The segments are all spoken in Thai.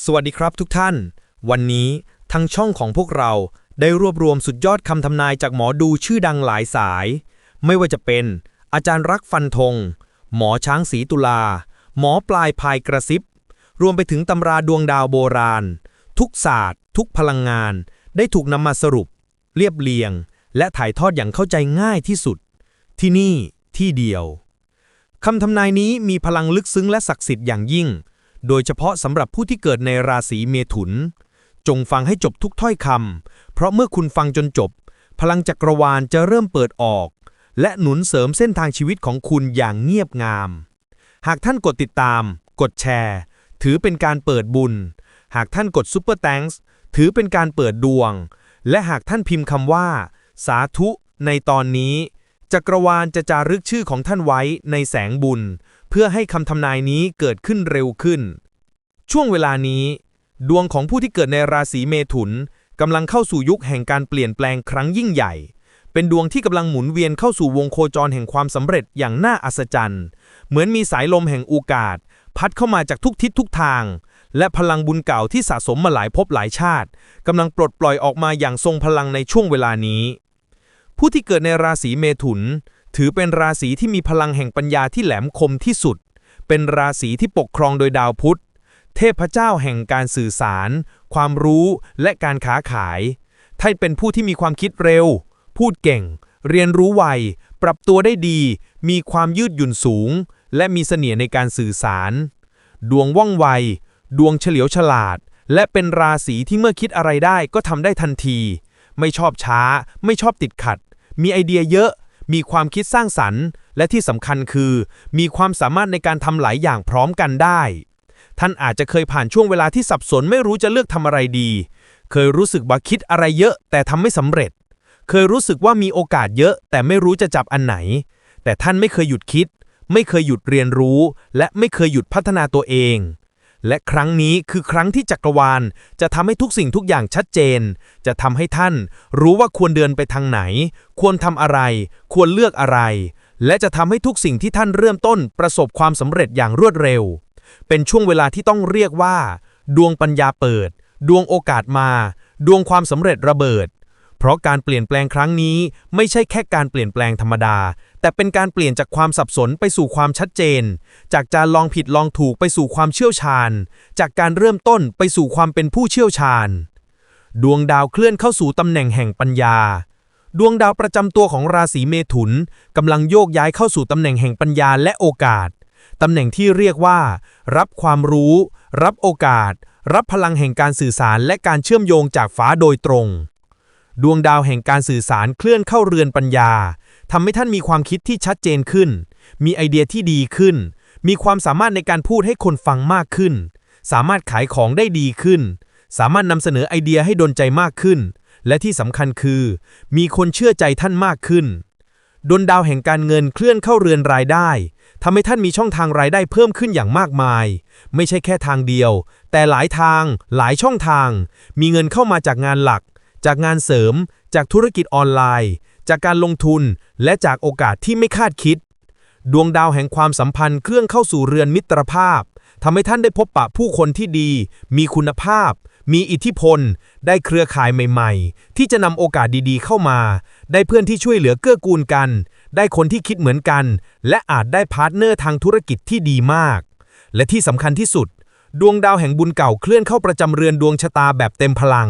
สวัสดีครับทุกท่าน วันนี้ทางช่องของพวกเราได้รวบรวมสุดยอดคำทำนายจากหมอดูชื่อดังหลายสาย ไม่ว่าจะเป็นอาจารย์รักฟันธง หมอช้างสีตุลา หมอปลายพายกระซิบ รวมไปถึงตำราดวงดาวโบราณ ทุกศาสตร์ ทุกพลังงาน ได้ถูกนำมาสรุป เรียบเรียง และถ่ายทอดอย่างเข้าใจง่ายที่สุด ที่นี่ที่เดียวคำทำนายนี้มีพลังลึกซึ้งและศักดิ์สิทธิ์อย่างยิ่ง โดยเฉพาะสำหรับผู้ที่เกิดในราศีเมถุน จงฟังให้จบทุกถ้อยคำ เพราะเมื่อคุณฟังจนจบ พลังจักรวาลจะเริ่มเปิดออก และหนุนเสริมเส้นทางชีวิตของคุณอย่างเงียบงาม หากท่านกดติดตาม กดแชร์ ถือเป็นการเปิดบุญ หากท่านกดซุปเปอร์แตงส์ถือเป็นการเปิดดวง และหากท่านพิมพ์คำว่า สาธุ ในตอนนี้ จักรวาลจะจารึกชื่อของท่านไว้ในแสงบุญ เพื่อให้คำทำนายนี้เกิดขึ้นเร็วขึ้น ช่วงเวลานี้ ดวงของผู้ที่เกิดในราศีเมถุนกำลังเข้าสู่ยุคแห่งการเปลี่ยนแปลงครั้งยิ่งใหญ่ เป็นดวงที่กำลังหมุนเวียนเข้าสู่วงโคจรแห่งความสำเร็จอย่างน่าอัศจรรย์ เหมือนมีสายลมแห่งโอกาส พัดเข้ามาจากทุกทิศทุกทาง และพลังบุญเก่าที่สะสมมาหลายภพหลายชาติกำลังปลดปล่อยออกมาอย่างทรงพลังในช่วงเวลานี้ ผู้ที่เกิดในราศีเมถุน ถือเป็นราศีที่มีพลังแห่งปัญญาที่แหลมคมที่สุด เป็นราศีที่ปกครองโดยดาวพุธ เทพเจ้าแห่งการสื่อสาร ความรู้และการค้าขาย ท่านเป็นผู้ที่มีความคิดเร็ว พูดเก่ง เรียนรู้ไว ปรับตัวได้ดี มีความยืดหยุ่นสูง และมีเสน่ห์ในการสื่อสาร ดวงว่องไว ดวงเฉลียวฉลาด และเป็นราศีที่เมื่อคิดอะไรได้ก็ทำได้ทันที ไม่ชอบช้า ไม่ชอบติดขัด มีไอเดียเยอะ มีความคิดสร้างสรรค์ และที่สำคัญคือ มีความสามารถในการทำหลายอย่างพร้อมกันได้ ท่านอาจจะเคยผ่านช่วงเวลาที่สับสนไม่รู้จะเลือกทำอะไรดี เคยรู้สึกว่าคิดอะไรเยอะแต่ทำไม่สำเร็จ เคยรู้สึกว่ามีโอกาสเยอะ แต่ไม่รู้จะจับอันไหน แต่ท่านไม่เคยหยุดคิด ไม่เคยหยุดเรียนรู้ และไม่เคยหยุดพัฒนาตัวเอง และครั้งนี้คือครั้งที่จักรวาล จะทำให้ทุกสิ่งทุกอย่างชัดเจน จะทำให้ท่านรู้ว่าควรเดินไปทางไหน ควรทำอะไร ควรเลือกอะไร และจะทำให้ทุกสิ่งที่ท่านเริ่มต้นประสบความสำเร็จอย่างรวดเร็ว เป็นช่วงเวลาที่ต้องเรียกว่า ดวงปัญญาเปิด ดวงโอกาสมา ดวงความสำเร็จระเบิด เพราะการเปลี่ยนแปลงครั้งนี้ไม่ใช่แค่การเปลี่ยนแปลงธรรมดา แต่เป็นการเปลี่ยนจากความสับสนไปสู่ความชัดเจน จากการลองผิดลองถูกไปสู่ความเชี่ยวชาญ จากการเริ่มต้นไปสู่ความเป็นผู้เชี่ยวชาญ ดวงดาวเคลื่อนเข้าสู่ตำแหน่งแห่งปัญญา ดวงดาวประจำตัวของราศีเมถุนกำลังโยกย้ายเข้าสู่ตำแหน่งแห่งปัญญาและโอกาสตำแหน่งที่เรียกว่า รับความรู้ รับโอกาส รับพลังแห่งการสื่อสารและการเชื่อมโยงจากฟ้าโดยตรง ดวงดาวแห่งการสื่อสารเคลื่อนเข้าเรือนปัญญา ทำให้ท่านมีความคิดที่ชัดเจนขึ้น มีไอเดียที่ดีขึ้น มีความสามารถในการพูดให้คนฟังมากขึ้น สามารถขายของได้ดีขึ้น สามารถนำเสนอไอเดียให้ดนใจมากขึ้น และที่สำคัญคือ มีคนเชื่อใจท่านมากขึ้น ดนดาวแห่งการเงินเคลื่อนเข้าเรือนรายได้ทำให้ท่านมีช่องทางรายได้เพิ่มขึ้นอย่างมากมาย ไม่ใช่แค่ทางเดียว แต่หลายทาง หลายช่องทาง มีเงินเข้ามาจากงานหลัก จากงานเสริม จากธุรกิจออนไลน์ จากการลงทุนและจากโอกาสที่ไม่คาดคิด ดวงดาวแห่งความสัมพันธ์เคลื่อนเข้าสู่เรือนมิตรภาพทำให้ท่านได้พบปะผู้คนที่ดี มีคุณภาพ มีอิทธิพล ได้เครือข่ายใหม่ ๆ ที่จะนำโอกาสดีๆ เข้ามา ได้เพื่อนที่ช่วยเหลือเกื้อกูลกัน ได้คนที่คิดเหมือนกัน และอาจได้พาร์ทเนอร์ทางธุรกิจที่ดีมาก และที่สำคัญที่สุด ดวงดาวแห่งบุญเก่าเคลื่อนเข้าประจำเรือนดวงชะตาแบบเต็มพลัง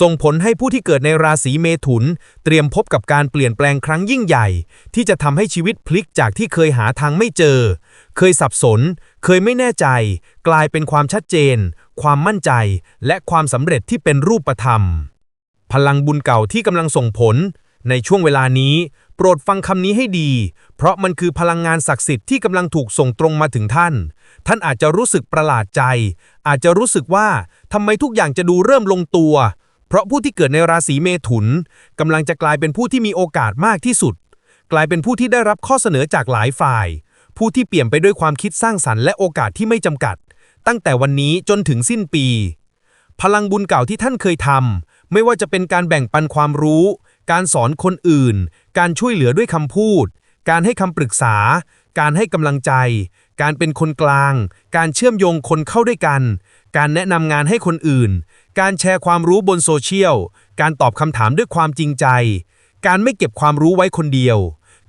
ส่งผลให้ผู้ที่เกิดในราศีเมถุน เตรียมพบกับการเปลี่ยนแปลงครั้งยิ่งใหญ่ ที่จะทำให้ชีวิตพลิกจากที่เคยหาทางไม่เจอ เคยสับสน เคยไม่แน่ใจ กลายเป็นความชัดเจน ความมั่นใจ และความสำเร็จที่เป็นรูปธรรม พลังบุญเก่าที่กำลังส่งผล ในช่วงเวลานี้ โปรดฟังคำนี้ให้ดี เพราะมันคือพลังงานศักดิ์สิทธิ์ที่กำลังถูกส่งตรงมาถึงท่าน ท่านอาจจะรู้สึกประหลาดใจ อาจจะรู้สึกว่าทำไมทุกอย่างจะดูเริ่มลงตัว เพราะผู้ที่เกิดในราศีเมถุนกำลังจะกลายเป็นผู้ที่มีโอกาสมากที่สุด กลายเป็นผู้ที่ได้รับข้อเสนอจากหลายฝ่าย ผู้ที่เปี่ยมไปด้วยความคิดสร้างสรรค์และโอกาสที่ไม่จำกัด ตั้งแต่วันนี้จนถึงสิ้นปี พลังบุญเก่าที่ท่านเคยทำไม่ว่าจะเป็นการแบ่งปันความรู้ การสอนคนอื่น การช่วยเหลือด้วยคำพูด การให้คำปรึกษา การให้กำลังใจ การเป็นคนกลาง การเชื่อมโยงคนเข้าด้วยกัน การแนะนำงานให้คนอื่น การแชร์ความรู้บนโซเชียล การตอบคำถามด้วยความจริงใจ การไม่เก็บความรู้ไว้คนเดียว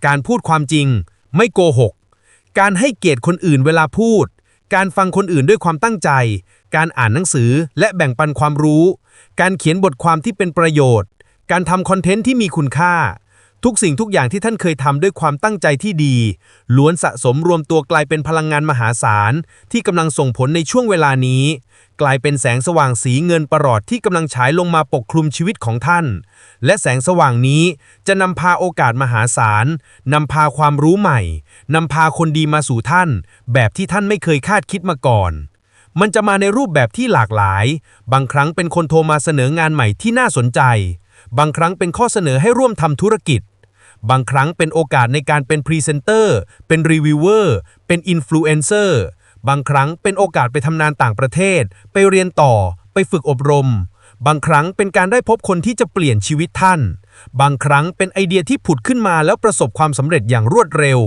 การพูดความจริง ไม่โกหก การให้เกียรติคนอื่นเวลาพูด การฟังคนอื่นด้วยความตั้งใจ การอ่านหนังสือและแบ่งปันความรู้ การเขียนบทความที่เป็นประโยชน์ การทำคอนเทนต์ที่มีคุณค่า ทุกสิ่งทุกอย่างที่ท่านเคยทำด้วยความตั้งใจที่ดี ล้วนสะสมรวมตัวกลายเป็นพลังงานมหาศาล ที่กำลังส่งผลในช่วงเวลานี้ กลายเป็นแสงสว่างสีเงินประหลอดที่กำลังฉายลงมาปกคลุมชีวิตของท่าน และแสงสว่างนี้จะนำพาโอกาสมหาศาลนำพาความรู้ใหม่นำพาคนดีมาสู่ท่าน แบบที่ท่านไม่เคยคาดคิดมาก่อนมันจะมาในรูปแบบที่หลากหลาย บางครั้งเป็นคนโทรมาเสนองานใหม่ที่น่าสนใจ บางครั้งเป็นข้อเสนอให้ร่วมทำธุรกิจ บางครั้งเป็นโอกาสในการเป็นพรีเซนเตอร์ เป็นรีวิวเวอร์ เป็นอินฟลูเอนเซอร์ บางครั้งเป็นโอกาสไปทำงานต่างประเทศ ไปเรียนต่อ ไปฝึกอบรม บางครั้งเป็นการได้พบคนที่จะเปลี่ยนชีวิตท่าน บางครั้งเป็นไอเดียที่ผุดขึ้นมาแล้วประสบความสำเร็จอย่างรวดเร็ว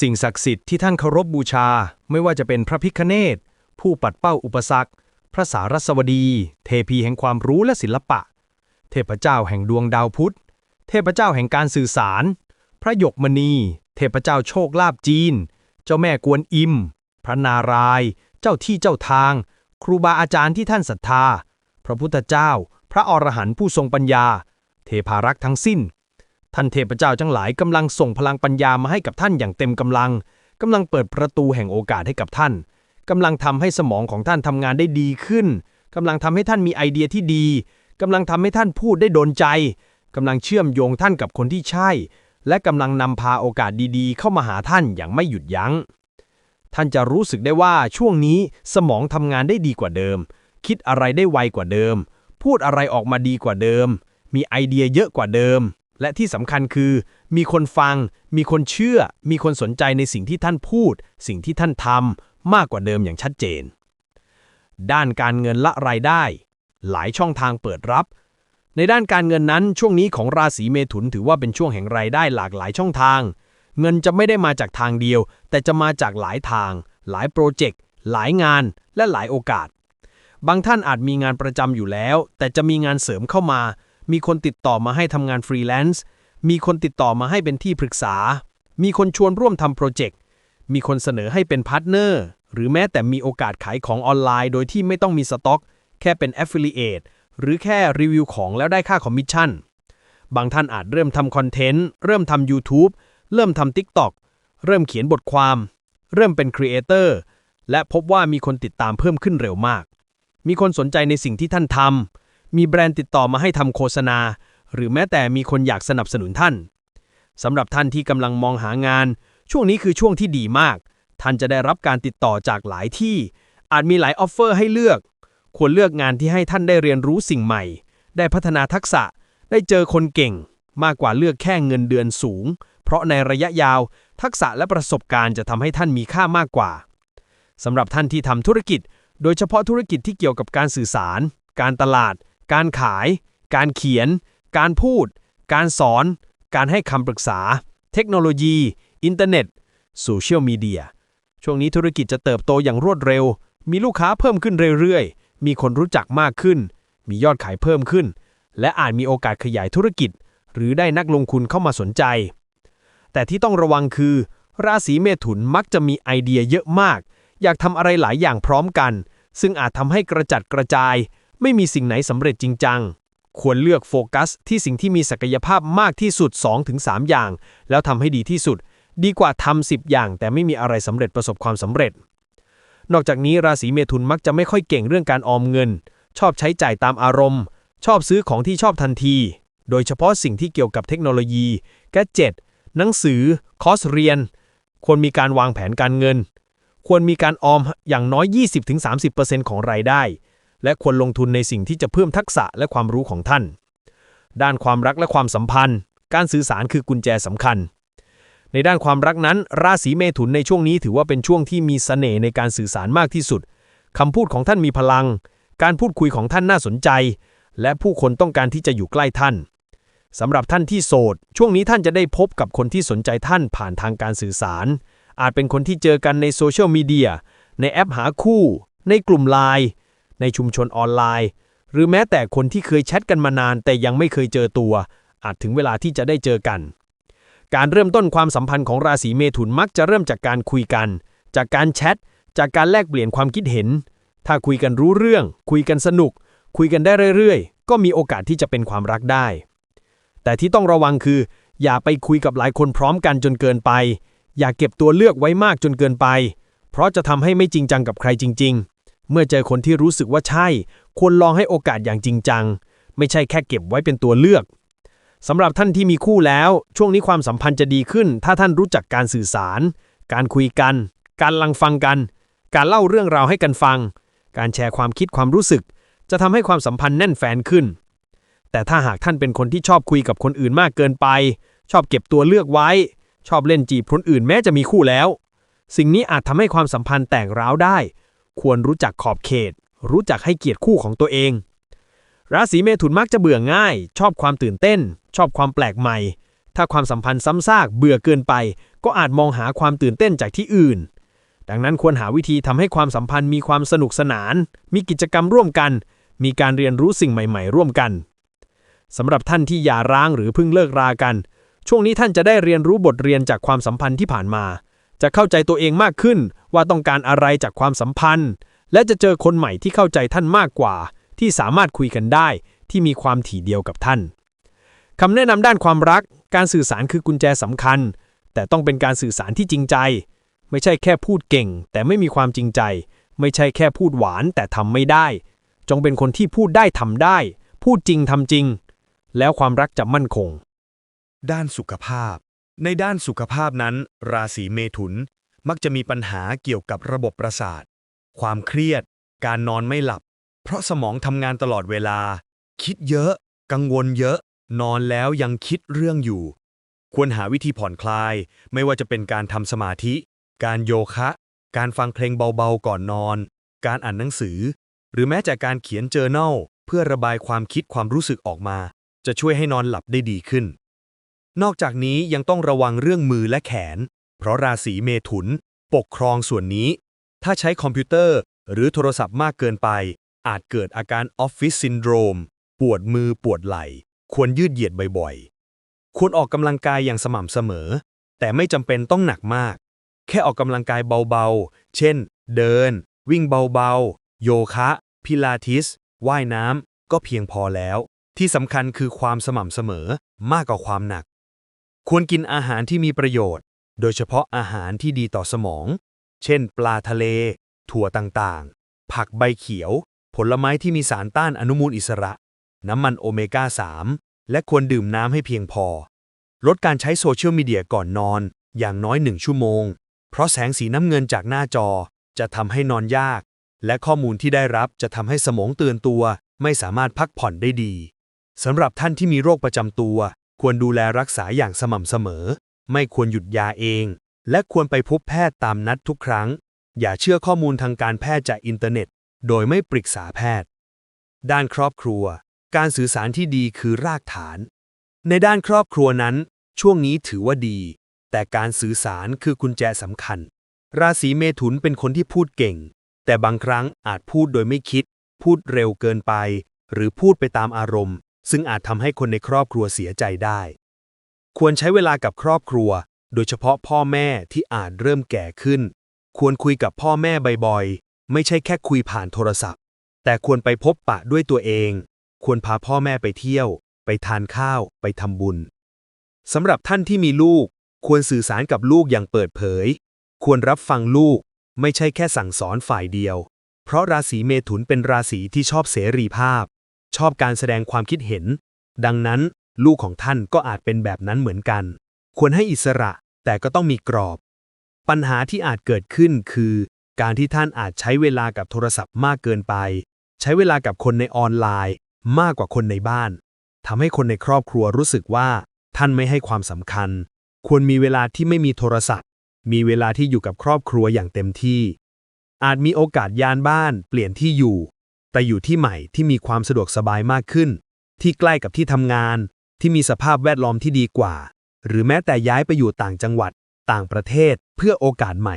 สิ่งศักดิ์สิทธิ์ที่ท่านเคารพบูชา ไม่ว่าจะเป็นพระพิฆเนศ ผู้ปัดเป้าอุปสรรค พระสารสวดี เทพีแห่งความรู้และศิลปะ เทพเจ้าแห่งดวงดาวพุธ เทพเจ้าแห่งการสื่อสาร พระยกมณี เทพเจ้าโชคลาภจีน เจ้าแม่กวนอิม พระนารายณ์เจ้าที่เจ้าทาง ครูบาอาจารย์ที่ท่านศรัทธา พระพุทธเจ้า พระอรหันต์ผู้ทรงปัญญา เทพารักษ์ทั้งสิ้น ท่านเทพเจ้าทั้งหลายกำลังส่งพลังปัญญามาให้กับท่านอย่างเต็มกำลังกำลังเปิดประตูแห่งโอกาสให้กับท่านกำลังทำให้สมองของท่านทำงานได้ดีขึ้นกำลังทำให้ท่านมีไอเดียที่ดีกำลังทำให้ท่านพูดได้โดนใจ กำลังเชื่อมโยงท่านกับคนที่ใช่ และกำลังนำพาโอกาสดีๆ เข้ามาหาท่านอย่างไม่หยุดยัง้ง ท่านจะรู้สึกได้ว่าช่วงนี้สมองทำงานได้ดีกว่าเดิม คิดอะไรได้ไวกว่าเดิม พูดอะไรออกมาดีกว่าเดิม มีไอเดียเยอะกว่าเดิม และที่สำคัญคือ มีคนฟัง มีคนเชื่อ มีคนสนใจในสิ่งที่ท่านพูด สิ่งที่ท่านทำมากกว่าเดิมอย่างชัดเจน ด้านการเงินและรายได้ หลายช่องทางเปิดรับ ในด้านการเงินนั้นช่วงนี้ของราศีเมถุนถือว่าเป็นช่วงแห่งรายได้หลากหลายช่องทาง เงินจะไม่ได้มาจากทางเดียว แต่จะมาจากหลายทาง หลายโปรเจกต์ หลายงาน และหลายโอกาส บางท่านอาจมีงานประจำอยู่แล้ว แต่จะมีงานเสริมเข้ามา มีคนติดต่อมาให้ทำงานฟรีแลนซ์ มีคนติดต่อมาให้เป็นที่ปรึกษา มีคนชวนร่วมทำโปรเจกต์ มีคนเสนอให้เป็นพาร์ทเนอร์ หรือแม้แต่มีโอกาสขายของออนไลน์ โดยที่ไม่ต้องมีสต็อก แค่เป็น Affiliate หรือแค่รีวิวของแล้วได้ค่าคอมมิชชั่น บางท่านอาจเริ่มทำคอนเทนต์ เริ่มทำ YouTube เริ่มทำ TikTok เริ่มเขียนบทความ เริ่มเป็นครีเอเตอร์และพบว่ามีคนติดตามเพิ่มขึ้นเร็วมาก มีคนสนใจในสิ่งที่ท่านทำ มีแบรนด์ติดต่อมาให้ทำโฆษณา หรือแม้แต่มีคนอยากสนับสนุนท่านสำหรับท่านที่กำลังมองหางาน ช่วงนี้คือช่วงที่ดีมาก ท่านจะได้รับการติดต่อจากหลายที่ อาจมีหลายออฟเฟอร์ให้เลือก ควรเลือกงานที่ให้ท่านได้เรียนรู้สิ่งใหม่ ได้พัฒนาทักษะ ได้เจอคนเก่ง มากกว่าเลือกแค่เงินเดือนสูง เพราะในระยะยาว ทักษะและประสบการณ์จะทำให้ท่านมีค่ามากกว่าสำหรับท่านที่ทำธุรกิจ โดยเฉพาะธุรกิจที่เกี่ยวกับการสื่อสาร การตลาด การขาย การเขียน การพูด การสอน การให้คำปรึกษา เทคโนโลยี อินเทอร์เน็ตโซเชียลมีเดียช่วงนี้ธุรกิจจะเติบโตอย่างรวดเร็ว มีลูกค้าเพิ่มขึ้นเรื่อยๆ มีคนรู้จักมากขึ้น มียอดขายเพิ่มขึ้น และอาจมีโอกาสขยายธุรกิจ หรือได้นักลงทุนเข้ามาสนใจ แต่ที่ต้องระวังคือ ราศีเมถุนมักจะมีไอเดียเยอะมาก อยากทำอะไรหลายอย่างพร้อมกัน ซึ่งอาจทำให้กระจัดกระจาย ไม่มีสิ่งไหนสำเร็จจริงจังควรเลือกโฟกัสที่สิ่งที่มีศักยภาพมากที่สุด 2-3 อย่าง แล้วทำให้ดีที่สุด ดีกว่าทำ10 อย่างแต่ไม่มีอะไรสำเร็จประสบความสำเร็จ นอกจากนี้ราศีเมถุนมักจะไม่ค่อยเก่งเรื่องการออมเงิน ชอบใช้จ่ายตามอารมณ์ ชอบซื้อของที่ชอบทันที โดยเฉพาะสิ่งที่เกี่ยวกับเทคโนโลยีแกจ็ตหนังสือ คอร์สเรียน ควรมีการวางแผนการเงิน ควรมีการออมอย่างน้อย 20-30%ของรายได้ และควรลงทุนในสิ่งที่จะเพิ่มทักษะและความรู้ของท่าน ด้านความรักและความสัมพันธ์ การสื่อสารคือกุญแจสำคัญ ในด้านความรักนั้น ราศีเมถุนในช่วงนี้ถือว่าเป็นช่วงที่มีเสน่ห์ในการสื่อสารมากที่สุดคำพูดของท่านมีพลัง การพูดคุยของท่านน่าสนใจ และผู้คนต้องการที่จะอยู่ใกล้ท่านสำหรับท่านที่โสด ช่วงนี้ท่านจะได้พบกับคนที่สนใจท่านผ่านทางการสื่อสาร อาจเป็นคนที่เจอกันในโซเชียลมีเดียในแอปหาคู่ ในกลุ่มไลน์ในชุมชนออนไลน์ หรือแม้แต่คนที่เคยแชทกันมานานแต่ยังไม่เคยเจอตัว อาจถึงเวลาที่จะได้เจอกัน การเริ่มต้นความสัมพันธ์ของราศีเมถุนมักจะเริ่มจากการคุยกัน จากการแชท จากการแลกเปลี่ยนความคิดเห็น ถ้าคุยกันรู้เรื่อง คุยกันสนุก คุยกันได้เรื่อยๆ ก็มีโอกาสที่จะเป็นความรักได้ แต่ที่ต้องระวังคือ อย่าไปคุยกับหลายคนพร้อมกันจนเกินไป อย่าเก็บตัวเลือกไว้มากจนเกินไป เพราะจะทำให้ไม่จริงจังกับใครจริง ๆ เมื่อเจอคนที่รู้สึกว่าใช่ ควรลองให้โอกาสอย่างจริงจัง ไม่ใช่แค่เก็บไว้เป็นตัวเลือก สำหรับท่านที่มีคู่แล้ว ช่วงนี้ความสัมพันธ์จะดีขึ้น ถ้าท่านรู้จักการสื่อสาร การคุยกัน การลังฟังกัน การเล่าเรื่องราวให้กันฟัง การแชร์ความคิดความรู้สึก จะทำให้ความสัมพันธ์แน่นแฟนขึ้น แต่ถ้าหากท่านเป็นคนที่ชอบคุยกับคนอื่นมากเกินไป ชอบเก็บตัวเลือกไว้ ชอบเล่นจีบคนอื่นแม้จะมีคู่แล้ว สิ่งนี้อาจทำให้ความสัมพันธ์แตกร้าวได้ ควรรู้จักขอบเขต รู้จักให้เกียรติคู่ของตัวเอง ราศีเมถุนมักจะเบื่อง่าย ชอบความตื่นเต้น ชอบความแปลกใหม่ ถ้าความสัมพันธ์ซ้ำซากเบื่อเกินไป ก็อาจมองหาความตื่นเต้นจากที่อื่น ดังนั้นควรหาวิธีทำให้ความสัมพันธ์มีความสนุกสนาน มีกิจกรรมร่วมกัน มีการเรียนรู้สิ่งใหม่ๆ ร่วมกันสำหรับท่านที่หย่าร้างหรือเพิ่งเลิกรากัน ช่วงนี้ท่านจะได้เรียนรู้บทเรียนจากความสัมพันธ์ที่ผ่านมา จะเข้าใจตัวเองมากขึ้นว่าต้องการอะไรจากความสัมพันธ์ และจะเจอคนใหม่ที่เข้าใจท่านมากกว่า ที่สามารถคุยกันได้ ที่มีความถี่เดียวกับท่านคำแนะนำด้านความรัก การสื่อสารคือกุญแจสำคัญ แต่ต้องเป็นการสื่อสารที่จริงใจ ไม่ใช่แค่พูดเก่ง แต่ไม่มีความจริงใจ ไม่ใช่แค่พูดหวานแต่ทำไม่ได้ จงเป็นคนที่พูดได้ทำได้ พูดจริงทำจริง แล้วความรักจะมั่นคง ด้านสุขภาพ ในด้านสุขภาพนั้น ราศีเมถุนมักจะมีปัญหาเกี่ยวกับระบบประสาท ความเครียด การนอนไม่หลับ เพราะสมองทำงานตลอดเวลา คิดเยอะ กังวลเยอะ นอนแล้วยังคิดเรื่องอยู่ ควรหาวิธีผ่อนคลาย ไม่ว่าจะเป็นการทำสมาธิ การโยคะ การฟังเพลงเบาๆก่อนนอน การอ่านหนังสือ หรือแม้แต่การเขียนเจอ r n a l เพื่อระบายความคิดความรู้สึกออกมา จะช่วยให้นอนหลับได้ดีขึ้น นอกจากนี้ยังต้องระวังเรื่องมือและแขน เพราะราศีเมถุน ปกครองส่วนนี้ ถ้าใช้คอมพิวเตอร์หรือโทรศัพท์มากเกินไป อาจเกิดอาการออฟฟิศซินโดรม ปวดมือปวดไหล่ ควรยืดเหยียดบ่อยๆ ควรออกกำลังกายอย่างสม่ำเสมอ แต่ไม่จำเป็นต้องหนักมาก แค่ออกกำลังกายเบาๆ เช่น เดิน วิ่งเบาๆ โยคะ พิลาทิส ว่ายน้ำ ก็เพียงพอแล้ว ที่สำคัญคือความสม่ำเสมอมากกว่าความหนัก ควรกินอาหารที่มีประโยชน์ โดยเฉพาะอาหารที่ดีต่อสมอง เช่น ปลาทะเล ถั่วต่างๆ ผักใบเขียว ผลไม้ที่มีสารต้านอนุมูลอิสระ น้ำมันโอเมก้า 3 และควรดื่มน้ำให้เพียงพอ ลดการใช้โซเชียลมีเดียก่อนนอน อย่างน้อยหนึ่งชั่วโมง เพราะแสงสีน้ำเงินจากหน้าจอจะทำให้นอนยาก และข้อมูลที่ได้รับจะทำให้สมองเตือนตัว ไม่สามารถพักผ่อนได้ดีสำหรับท่านที่มีโรคประจำตัว ควรดูแลรักษาอย่างสม่ำเสมอ ไม่ควรหยุดยาเอง และควรไปพบแพทย์ตามนัดทุกครั้ง อย่าเชื่อข้อมูลทางการแพทย์จากอินเทอร์เน็ต โดยไม่ปรึกษาแพทย์ ด้านครอบครัว การสื่อสารที่ดีคือรากฐาน ในด้านครอบครัวนั้น ช่วงนี้ถือว่าดี แต่การสื่อสารคือกุญแจสำคัญ ราศีเมถุนเป็นคนที่พูดเก่ง แต่บางครั้งอาจพูดโดยไม่คิด พูดเร็วเกินไป หรือพูดไปตามอารมณ์ ซึ่งอาจทำให้คนในครอบครัวเสียใจได้ ควรใช้เวลากับครอบครัว โดยเฉพาะพ่อแม่ที่อาจเริ่มแก่ขึ้น ควรคุยกับพ่อแม่บ่อย ไม่ใช่แค่คุยผ่านโทรศัพท์ แต่ควรไปพบปะด้วยตัวเอง ควรพาพ่อแม่ไปเที่ยว ไปทานข้าว ไปทำบุญสำหรับท่านที่มีลูก ควรสื่อสารกับลูกอย่างเปิดเผย ควรรับฟังลูก ไม่ใช่แค่สั่งสอนฝ่ายเดียว เพราะราศีเมถุนเป็นราศีที่ชอบเสรีภาพ ชอบการแสดงความคิดเห็น ดังนั้นลูกของท่านก็อาจเป็นแบบนั้นเหมือนกัน ควรให้อิสระแต่ก็ต้องมีกรอบ ปัญหาที่อาจเกิดขึ้นคือ การที่ท่านอาจใช้เวลากับโทรศัพท์มากเกินไป ใช้เวลากับคนในออนไลน์ มากกว่าคนในบ้านทำให้คนในครอบครัวรู้สึกว่า ท่านไม่ให้ความสำคัญ ควรมีเวลาที่ไม่มีโทรศัพท์ มีเวลาที่อยู่กับครอบครัวอย่างเต็มที่ อาจมีโอกาสย้านบ้าน เปลี่ยนที่อยู่ แต่อยู่ที่ใหม่ที่มีความสะดวกสบายมากขึ้น ที่ใกล้กับที่ทำงาน ที่มีสภาพแวดล้อมที่ดีกว่า หรือแม้แต่ย้ายไปอยู่ต่างจังหวัด ต่างประเทศ เพื่อโอกาสใหม่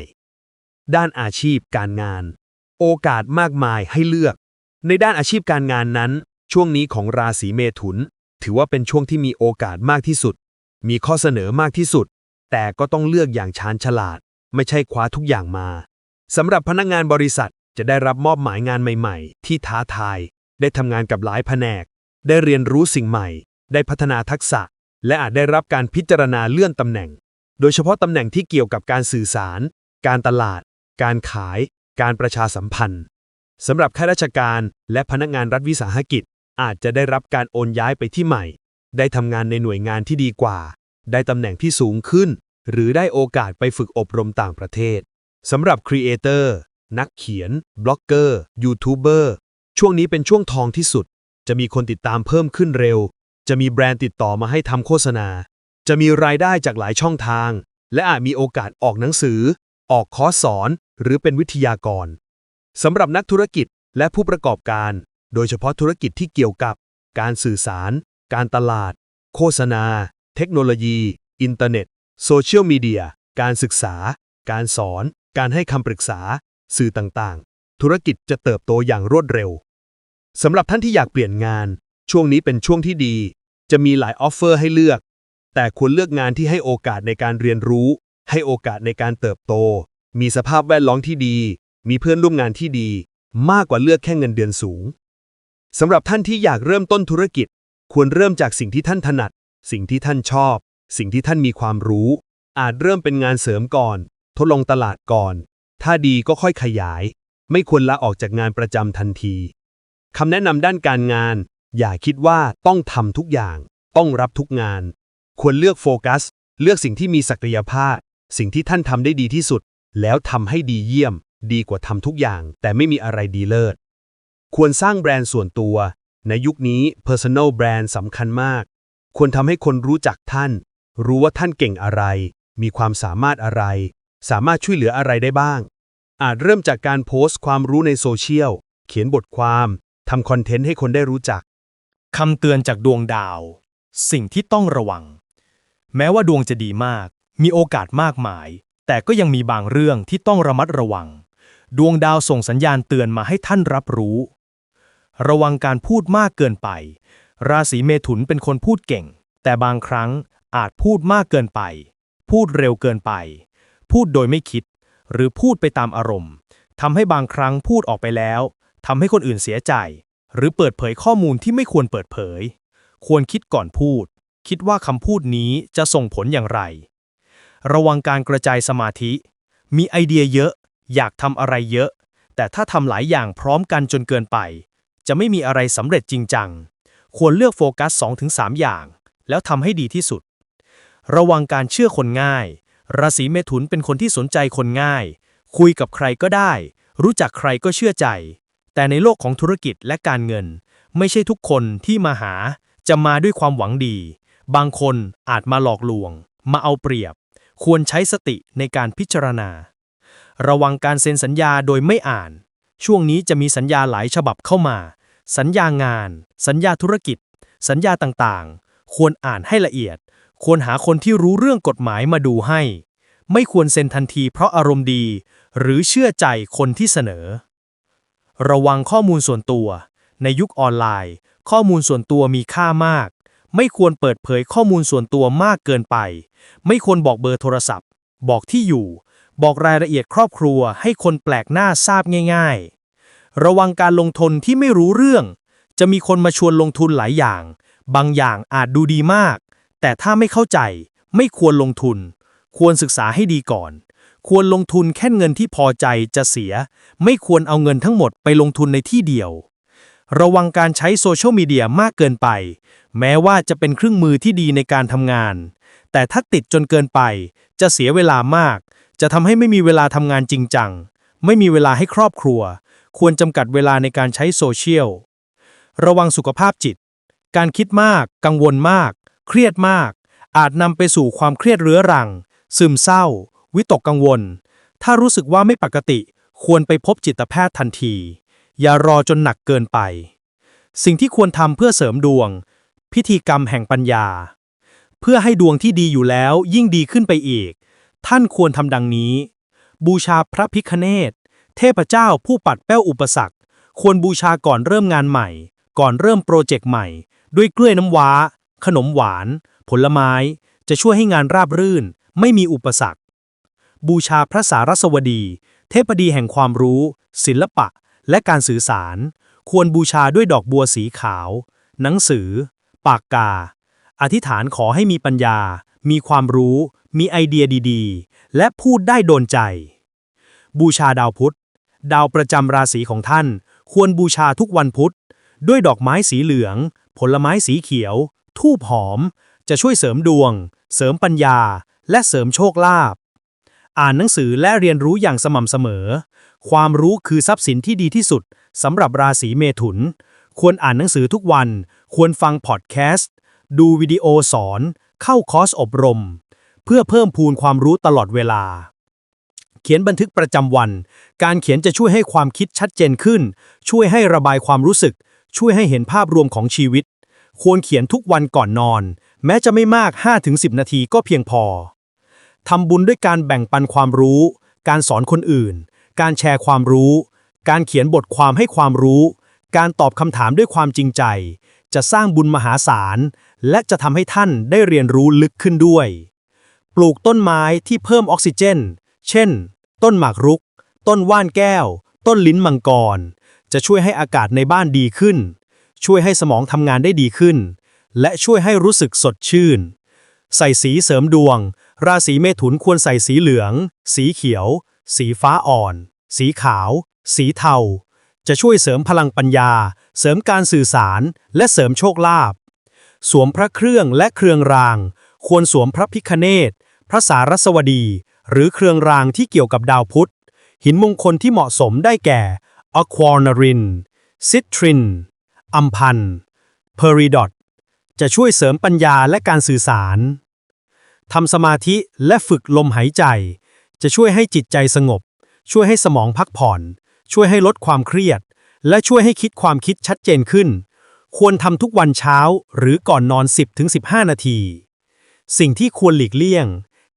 ด้านอาชีพการงาน โอกาสมากมายให้เลือก ในด้านอาชีพการงานนั้น ช่วงนี้ของราศีเมถุน ถือว่าเป็นช่วงที่มีโอกาสมากที่สุด มีข้อเสนอมากที่สุด แต่ก็ต้องเลือกอย่างชาญฉลาด ไม่ใช่คว้าทุกอย่างมาสำหรับพนักงานบริษัทจะได้รับมอบหมายงานใหม่ๆ ที่ท้าทาย ได้ทำงานกับหลายแผนก ได้เรียนรู้สิ่งใหม่ ได้พัฒนาทักษะ และอาจได้รับการพิจารณาเลื่อนตำแหน่ง โดยเฉพาะตำแหน่งที่เกี่ยวกับการสื่อสาร การตลาด การขาย การประชาสัมพันธ์สำหรับข้าราชการและพนักงานรัฐวิสาหกิจ อาจจะได้รับการโอนย้ายไปที่ใหม่ ได้ทำงานในหน่วยงานที่ดีกว่า ได้ตำแหน่งที่สูงขึ้น หรือได้โอกาสไปฝึกอบรมต่างประเทศสำหรับครีเอเตอร์นักเขียน บล็อกเกอร์ยูทูบเบอร์ช่วงนี้เป็นช่วงทองที่สุด จะมีคนติดตามเพิ่มขึ้นเร็ว จะมีแบรนด์ติดต่อมาให้ทำโฆษณา จะมีรายได้จากหลายช่องทาง และอาจมีโอกาสออกหนังสือ ออกคอร์สสอน หรือเป็นวิทยากรสำหรับนักธุรกิจและผู้ประกอบการ โดยเฉพาะธุรกิจที่เกี่ยวกับ การสื่อสาร การตลาด โฆษณา เทคโนโลยี อินเทอร์เน็ต โซเชียลมีเดีย การศึกษา การสอน การให้คำปรึกษา สื่อต่างๆ ธุรกิจจะเติบโตอย่างรวดเร็วสำหรับท่านที่อยากเปลี่ยนงาน ช่วงนี้เป็นช่วงที่ดี จะมีหลายออฟเฟอร์ให้เลือก แต่ควรเลือกงานที่ให้โอกาสในการเรียนรู้ ให้โอกาสในการเติบโต มีสภาพแวดล้อมที่ดี มีเพื่อนร่วมงานที่ดี มากกว่าเลือกแค่เงินเดือนสูงสำหรับท่านที่อยากเริ่มต้นธุรกิจ ควรเริ่มจากสิ่งที่ท่านถนัด สิ่งที่ท่านชอบ สิ่งที่ท่านมีความรู้ อาจเริ่มเป็นงานเสริมก่อน ทดลองตลาดก่อน ถ้าดีก็ค่อยขยาย ไม่ควรลาออกจากงานประจำทันทีคำแนะนำด้านการงาน อย่าคิดว่าต้องทำทุกอย่าง ต้องรับทุกงาน ควรเลือกโฟกัส เลือกสิ่งที่มีศักยภาพ สิ่งที่ท่านทำได้ดีที่สุด แล้วทำให้ดีเยี่ยม ดีกว่าทำทุกอย่าง แต่ไม่มีอะไรดีเลิศ ควรสร้างแบรนด์ส่วนตัว ในยุคนี้ Personal Brand สำคัญมาก ควรทำให้คนรู้จักท่าน รู้ว่าท่านเก่งอะไร มีความสามารถอะไร สามารถช่วยเหลืออะไรได้บ้าง อาจเริ่มจากการโพสต์ความรู้ในโซเชียล เขียนบทความทำคอนเทนต์ให้คนได้รู้จักคำเตือนจากดวงดาว สิ่งที่ต้องระวัง แม้ว่าดวงจะดีมาก มีโอกาสมากมาย แต่ก็ยังมีบางเรื่องที่ต้องระมัดระวัง ดวงดาวส่งสัญญาณเตือนมาให้ท่านรับรู้ ระวังการพูดมากเกินไป ราศีเมถุนเป็นคนพูดเก่ง แต่บางครั้งอาจพูดมากเกินไป พูดเร็วเกินไป พูดโดยไม่คิด หรือพูดไปตามอารมณ์ทำให้บางครั้งพูดออกไปแล้วทำให้คนอื่นเสียใจ หรือเปิดเผยข้อมูลที่ไม่ควรเปิดเผย ควรคิดก่อนพูด คิดว่าคำพูดนี้จะส่งผลอย่างไร ระวังการกระจายสมาธิ มีไอเดียเยอะ อยากทำอะไรเยอะ แต่ถ้าทำหลายอย่างพร้อมกันจนเกินไป จะไม่มีอะไรสำเร็จจริงจัง ควรเลือกโฟกัส 2-3 อย่าง แล้วทำให้ดีที่สุด ระวังการเชื่อคนง่าย ราศีเมถุนเป็นคนที่สนใจคนง่าย คุยกับใครก็ได้ รู้จักใครก็เชื่อใจ แต่ในโลกของธุรกิจและการเงิน ไม่ใช่ทุกคนที่มาหาจะมาด้วยความหวังดี บางคนอาจมาหลอกลวง มาเอาเปรียบ ควรใช้สติในการพิจารณา ระวังการเซ็นสัญญาโดยไม่อ่าน ช่วงนี้จะมีสัญญาหลายฉบับเข้ามา สัญญางาน สัญญาธุรกิจ สัญญาต่างๆ ควรอ่านให้ละเอียด ควรหาคนที่รู้เรื่องกฎหมายมาดูให้ ไม่ควรเซ็นทันทีเพราะอารมณ์ดี หรือเชื่อใจคนที่เสนอ ระวังข้อมูลส่วนตัว ในยุคออนไลน์ ข้อมูลส่วนตัวมีค่ามาก ไม่ควรเปิดเผยข้อมูลส่วนตัวมากเกินไป ไม่ควรบอกเบอร์โทรศัพท์ บอกที่อยู่ บอกรายละเอียดครอบครัวให้คนแปลกหน้าทราบง่าย ๆ ระวังการลงทุนที่ไม่รู้เรื่อง จะมีคนมาชวนลงทุนหลายอย่าง บางอย่างอาจดูดีมาก แต่ถ้าไม่เข้าใจ ไม่ควรลงทุน ควรศึกษาให้ดีก่อน ควรลงทุนแค่เงินที่พอใจจะเสีย ไม่ควรเอาเงินทั้งหมดไปลงทุนในที่เดียว ระวังการใช้โซเชียลมีเดียมากเกินไป แม้ว่าจะเป็นเครื่องมือที่ดีในการทำงาน แต่ถ้าติดจนเกินไป จะเสียเวลามาก จะทำให้ไม่มีเวลาทำงานจริงจัง ไม่มีเวลาให้ครอบครัว ควรจำกัดเวลาในการใช้โซเชียล ระวังสุขภาพจิต การคิดมาก กังวลมาก เครียดมาก อาจนำไปสู่ความเครียดเรื้อรัง ซึมเศร้า วิตกกังวล ถ้ารู้สึกว่าไม่ปกติ ควรไปพบจิตแพทย์ทันที อย่ารอจนหนักเกินไป สิ่งที่ควรทำเพื่อเสริมดวง พิธีกรรมแห่งปัญญา เพื่อให้ดวงที่ดีอยู่แล้วยิ่งดีขึ้นไปอีก ท่านควรทำดังนี้ บูชาพระพิคเนตเทพเจ้าผู้ปัดเป้าอุปสรรค ควรบูชาก่อนเริ่มงานใหม่ ก่อนเริ่มโปรเจกต์ใหม่ ด้วยกล้วยน้ำว้า ขนมหวาน ผลไม้ จะช่วยให้งานราบรื่น ไม่มีอุปสรรค บูชาพระสารสวดี เทพดีแห่งความรู้ ศิลปะ และการสื่อสาร ควรบูชาด้วยดอกบัวสีขาว หนังสือ ปากกา อธิษฐานขอให้มีปัญญา มีความรู้ มีไอเดียดีๆ และพูดได้โดนใจ บูชาดาวพุธ ดาวประจำราศีของท่าน ควรบูชาทุกวันพุธ ด้วยดอกไม้สีเหลือง ผลไม้สีเขียว ทูบหอม จะช่วยเสริมดวง เสริมปัญญา และเสริมโชคลาภอ่านหนังสือและเรียนรู้อย่างสม่ำเสมอ ความรู้คือทรัพย์สินที่ดีที่สุดสำหรับราศีเมถุน ควรอ่านหนังสือทุกวัน ควรฟังพอดแคสต์ ดูวิดีโอสอน เข้าคอร์สอบรม เพื่อเพิ่มพูนความรู้ตลอดเวลา เขียนบันทึกประจำวัน การเขียนจะช่วยให้ความคิดชัดเจนขึ้น ช่วยให้ระบายความรู้สึก ช่วยให้เห็นภาพรวมของชีวิต ควรเขียนทุกวันก่อนนอน แม้จะไม่มาก 5-10 นาทีก็เพียงพอทำบุญด้วยการแบ่งปันความรู้ การสอนคนอื่น การแชร์ความรู้ การเขียนบทความให้ความรู้ การตอบคำถามด้วยความจริงใจ จะสร้างบุญมหาศาล และจะทำให้ท่านได้เรียนรู้ลึกขึ้นด้วย ปลูกต้นไม้ที่เพิ่มออกซิเจน เช่น ต้นหมากรุก ต้นว่านแก้ว ต้นลิ้นมังกร จะช่วยให้อากาศในบ้านดีขึ้น ช่วยให้สมองทำงานได้ดีขึ้น และช่วยให้รู้สึกสดชื่น ใส่สีเสริมดวง ราศีเมถุนควรใส่สีเหลือง สีเขียว สีฟ้าอ่อน สีขาว สีเทา จะช่วยเสริมพลังปัญญา เสริมการสื่อสาร และเสริมโชคลาภ สวมพระเครื่องและเครื่องราง ควรสวมพระพิคเนตพระสารสวดี หรือเครื่องรางที่เกี่ยวกับดาวพุธ หินมงคลที่เหมาะสมได้แก่อควานาริน ซิตริน อัมพัน เพอริดอตจะช่วยเสริมปัญญาและการสื่อสาร ทำสมาธิและฝึกลมหายใจ จะช่วยให้จิตใจสงบ ช่วยให้สมองพักผ่อน ช่วยให้ลดความเครียด และช่วยให้คิดความคิดชัดเจนขึ้น ควรทำทุกวันเช้าหรือก่อนนอน 10-15 นาที สิ่งที่ควรหลีกเลี่ยง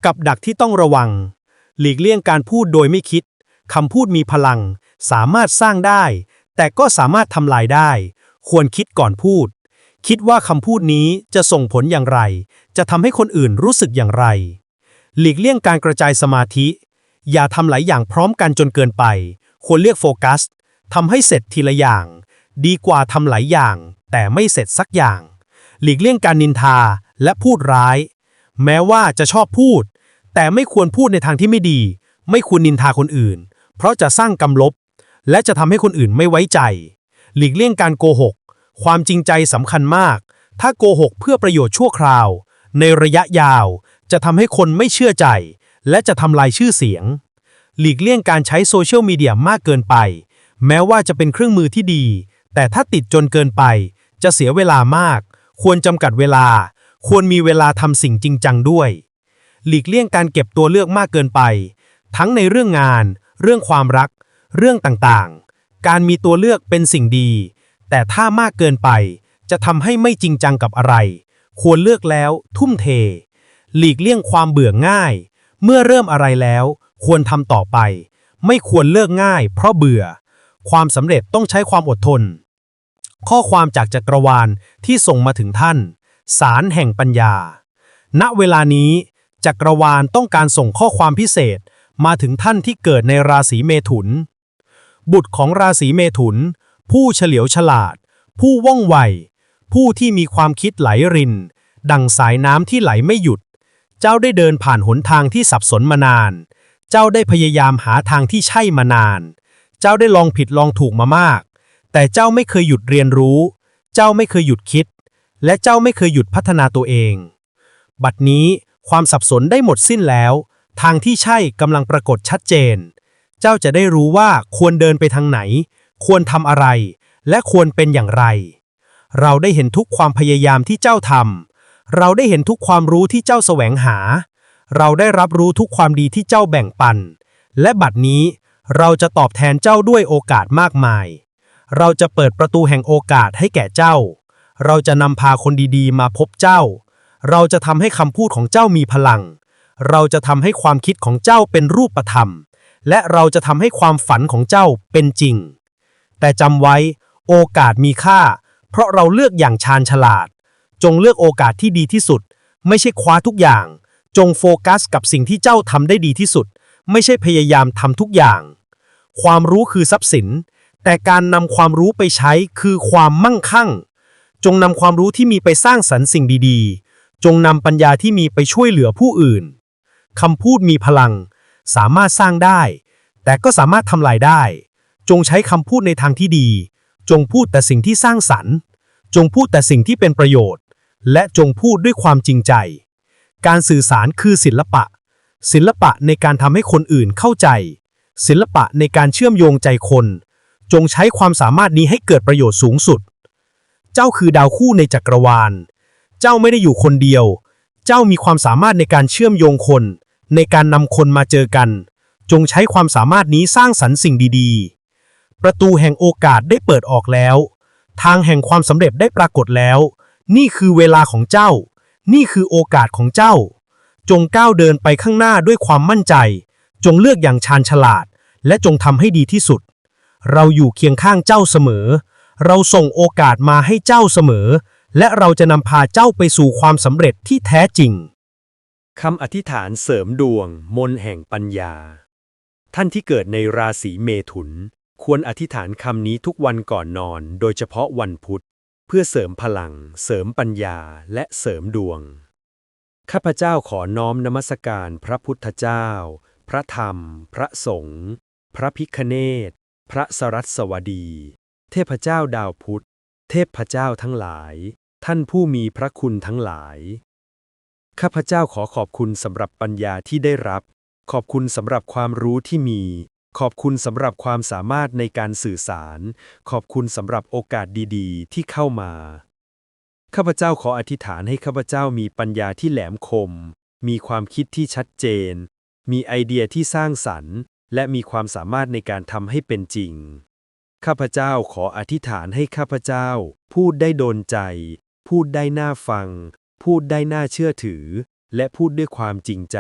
กับดักที่ต้องระวัง หลีกเลี่ยงการพูดโดยไม่คิดคำพูดมีพลัง สามารถสร้างได้ แต่ก็สามารถทำลายได้ ควรคิดก่อนพูด คิดว่าคำพูดนี้จะส่งผลอย่างไร จะทำให้คนอื่นรู้สึกอย่างไร หลีกเลี่ยงการกระจายสมาธิ อย่าทำหลายอย่างพร้อมกันจนเกินไป ควรเลือกโฟกัสทำให้เสร็จทีละอย่าง ดีกว่าทำหลายอย่าง แต่ไม่เสร็จสักอย่าง หลีกเลี่ยงการนินทาและพูดร้าย แม้ว่าจะชอบพูด แต่ไม่ควรพูดในทางที่ไม่ดี ไม่ควรนินทาคนอื่น เพราะจะสร้างกำลบ และจะทำให้คนอื่นไม่ไว้ใจ หลีกเลี่ยงการโกหก ความจริงใจสำคัญมาก ถ้าโกหกเพื่อประโยชน์ชั่วคราว ในระยะยาว จะทำให้คนไม่เชื่อใจ และจะทำลายชื่อเสียง หลีกเลี่ยงการใช้โซเชียลมีเดียมากเกินไป แม้ว่าจะเป็นเครื่องมือที่ดี แต่ถ้าติดจนเกินไป จะเสียเวลามาก ควรจำกัดเวลา ควรมีเวลาทำสิ่งจริงจังด้วย หลีกเลี่ยงการเก็บตัวเลือกมากเกินไป ทั้งในเรื่องงาน เรื่องความรัก เรื่องต่างๆ การมีตัวเลือกเป็นสิ่งดี แต่ถ้ามากเกินไป จะทำให้ไม่จริงจังกับอะไร ควรเลือกแล้วทุ่มเท หลีกเลี่ยงความเบื่อง่าย เมื่อเริ่มอะไรแล้ว ควรทำต่อไป ไม่ควรเลิกง่าย เพราะเบื่อ ความสำเร็จต้องใช้ความอดทน ข้อความจากจักรวาลที่ส่งมาถึงท่าน สารแห่งปัญญา ณเวลานี้ จักรวาลต้องการส่งข้อความพิเศษมาถึงท่านที่เกิดในราศีเมถุน บุตรของราศีเมถุน ผู้เฉลียวฉลาด ผู้ว่องไว ผู้ที่มีความคิดไหลริน ดังสายน้ำที่ไหลไม่หยุด เจ้าได้เดินผ่านหนทางที่สับสนมานาน เจ้าได้พยายามหาทางที่ใช่มานาน เจ้าได้ลองผิดลองถูกมามาก แต่เจ้าไม่เคยหยุดเรียนรู้ เจ้าไม่เคยหยุดคิด และเจ้าไม่เคยหยุดพัฒนาตัวเอง บัดนี้ความสับสนได้หมดสิ้นแล้ว ทางที่ใช่กำลังปรากฏชัดเจน เจ้าจะได้รู้ว่าควรเดินไปทางไหน ควรทำอะไร และควรเป็นอย่างไร เราได้เห็นทุกความพยายามที่เจ้าทำ เราได้เห็นทุกความรู้ที่เจ้าแสวงหา เราได้รับรู้ทุกความดีที่เจ้าแบ่งปัน และบัดนี้เราจะตอบแทนเจ้าด้วยโอกาสมากมาย เราจะเปิดประตูแห่งโอกาสให้แก่เจ้า เราจะนำพาคนดีๆ มาพบเจ้า เราจะทำให้คำพูดของเจ้ามีพลัง เราจะทำให้ความคิดของเจ้าเป็นรูปธรรม และเราจะทำให้ความฝันของเจ้าเป็นจริง แต่จำไว้ โอกาสมีค่า เพราะเราเลือกอย่างชาญฉลาด จงเลือกโอกาสที่ดีที่สุด ไม่ใช่คว้าทุกอย่าง จงโฟกัสกับสิ่งที่เจ้าทำได้ดีที่สุด ไม่ใช่พยายามทำทุกอย่าง ความรู้คือทรัพย์สิน แต่การนำความรู้ไปใช้คือความมั่งคั่ง จงนำความรู้ที่มีไปสร้างสรรค์สิ่งดีๆ จงนำปัญญาที่มีไปช่วยเหลือผู้อื่นคำพูดมีพลัง สามารถสร้างได้ แต่ก็สามารถทำลายได้ จงใช้คำพูดในทางที่ดี จงพูดแต่สิ่งที่สร้างสรรค์ จงพูดแต่สิ่งที่เป็นประโยชน์ และจงพูดด้วยความจริงใจ การสื่อสารคือศิลปะ ศิลปะในการทำให้คนอื่นเข้าใจ ศิลปะในการเชื่อมโยงใจคน จงใช้ความสามารถนี้ให้เกิดประโยชน์สูงสุด เจ้าคือดาวคู่ในจักรวาล เจ้าไม่ได้อยู่คนเดียว เจ้ามีความสามารถในการเชื่อมโยงคน ในการนำคนมาเจอกัน จงใช้ความสามารถนี้สร้างสรรค์สิ่งดีๆ ประตูแห่งโอกาสได้เปิดออกแล้ว ทางแห่งความสำเร็จได้ปรากฏแล้ว นี่คือเวลาของเจ้า นี่คือโอกาสของเจ้า จงก้าวเดินไปข้างหน้าด้วยความมั่นใจ จงเลือกอย่างชาญฉลาด และจงทำให้ดีที่สุด เราอยู่เคียงข้างเจ้าเสมอ เราส่งโอกาสมาให้เจ้าเสมอ และเราจะนำพาเจ้าไปสู่ความสำเร็จที่แท้จริงคำอธิษฐานเสริมดวง มนแห่งปัญญา ท่านที่เกิดในราศีเมถุน ควรอธิษฐานคำนี้ทุกวันก่อนนอน โดยเฉพาะวันพุธ เพื่อเสริมพลัง เสริมปัญญาและเสริมดวง ข้าพเจ้าขอน้อมนมัสการพระพุทธเจ้า พระธรรม พระสงฆ์พระพิคเนศพระสรัสวดี เทพเจ้าดาวพุธ เทพเจ้าทั้งหลาย ท่านผู้มีพระคุณทั้งหลาย ข้าพเจ้าขอขอบคุณสำหรับปัญญาที่ได้รับ ขอบคุณสำหรับความรู้ที่มี ขอบคุณสำหรับความสามารถในการสื่อสาร ขอบคุณสำหรับโอกาสดีๆ ที่เข้ามา ข้าพเจ้าขออธิษฐานให้ข้าพเจ้ามีปัญญาที่แหลมคม มีความคิดที่ชัดเจน มีไอเดียที่สร้างสรรค์ และมีความสามารถในการทำให้เป็นจริง ข้าพเจ้าขออธิษฐานให้ข้าพเจ้า พูดได้โดนใจ พูดได้น่าฟัง พูดได้น่าเชื่อถือ และพูดด้วยความจริงใจ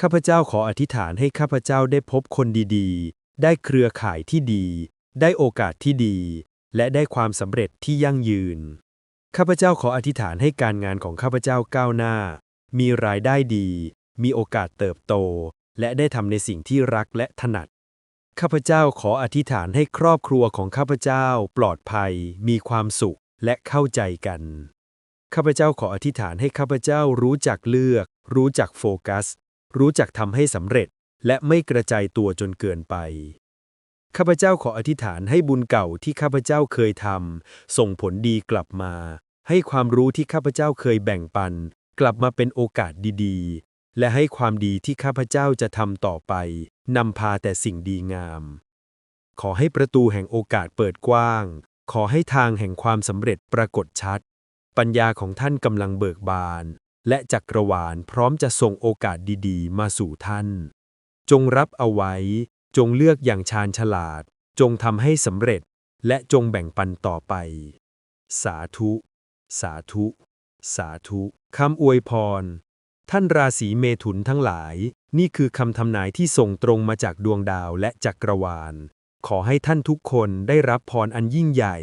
ข้าพเจ้าขออธิษฐานให้ข้าพเจ้าได้พบคนดีๆ ได้เครือข่ายที่ดี ได้โอกาสที่ดี และได้ความสำเร็จที่ยั่งยืน ข้าพเจ้าขออธิษฐานให้การงานของข้าพเจ้าก้าวหน้า มีรายได้ดี มีโอกาสเติบโต และได้ทำในสิ่งที่รักและถนัด ข้าพเจ้าขออธิษฐานให้ครอบครัวของข้าพเจ้าปลอดภัย มีความสุขและเข้าใจกันข้าพเจ้าขออธิษฐานให้ข้าพเจ้ารู้จักเลือก รู้จักโฟกัส รู้จักทำให้สำเร็จและไม่กระจายตัวจนเกินไป ข้าพเจ้าขออธิษฐานให้บุญเก่าที่ข้าพเจ้าเคยทำส่งผลดีกลับมา ให้ความรู้ที่ข้าพเจ้าเคยแบ่งปัน กลับมาเป็นโอกาสดีๆ และให้ความดีที่ข้าพเจ้าจะทำต่อไปนำพาแต่สิ่งดีงาม ขอให้ประตูแห่งโอกาสเปิดกว้าง ขอให้ทางแห่งความสำเร็จปรากฏชัด ปัญญาของท่านกำลังเบิกบาน และจักรวาลพร้อมจะส่งโอกาสดีๆ มาสู่ท่าน จงรับเอาไว้ จงเลือกอย่างชาญฉลาด จงทำให้สำเร็จ และจงแบ่งปันต่อไป สาธุ สาธุ สาธุคำอวยพร ท่านราศีเมถุนทั้งหลาย นี่คือคำทำนายที่ส่งตรงมาจากดวงดาวและจักรวาล ขอให้ท่านทุกคนได้รับพรอันยิ่งใหญ่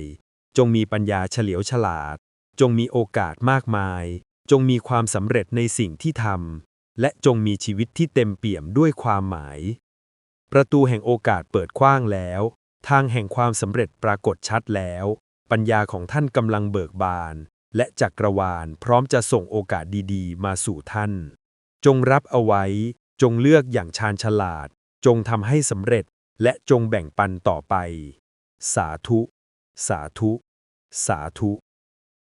จงมีปัญญาเฉลียวฉลาด จงมีโอกาสมากมาย จงมีความสำเร็จในสิ่งที่ทำและจงมีชีวิตที่เต็มเปี่ยมด้วยความหมาย ประตูแห่งโอกาสเปิดกว้างแล้ว ทางแห่งความสำเร็จปรากฏชัดแล้ว ปัญญาของท่านกำลังเบิกบาน และจักรวาลพร้อมจะส่งโอกาสดีๆ มาสู่ท่าน จงรับเอาไว้ จงเลือกอย่างชาญฉลาด จงทำให้สำเร็จและจงแบ่งปันต่อไป สาธุ สาธุ สาธุ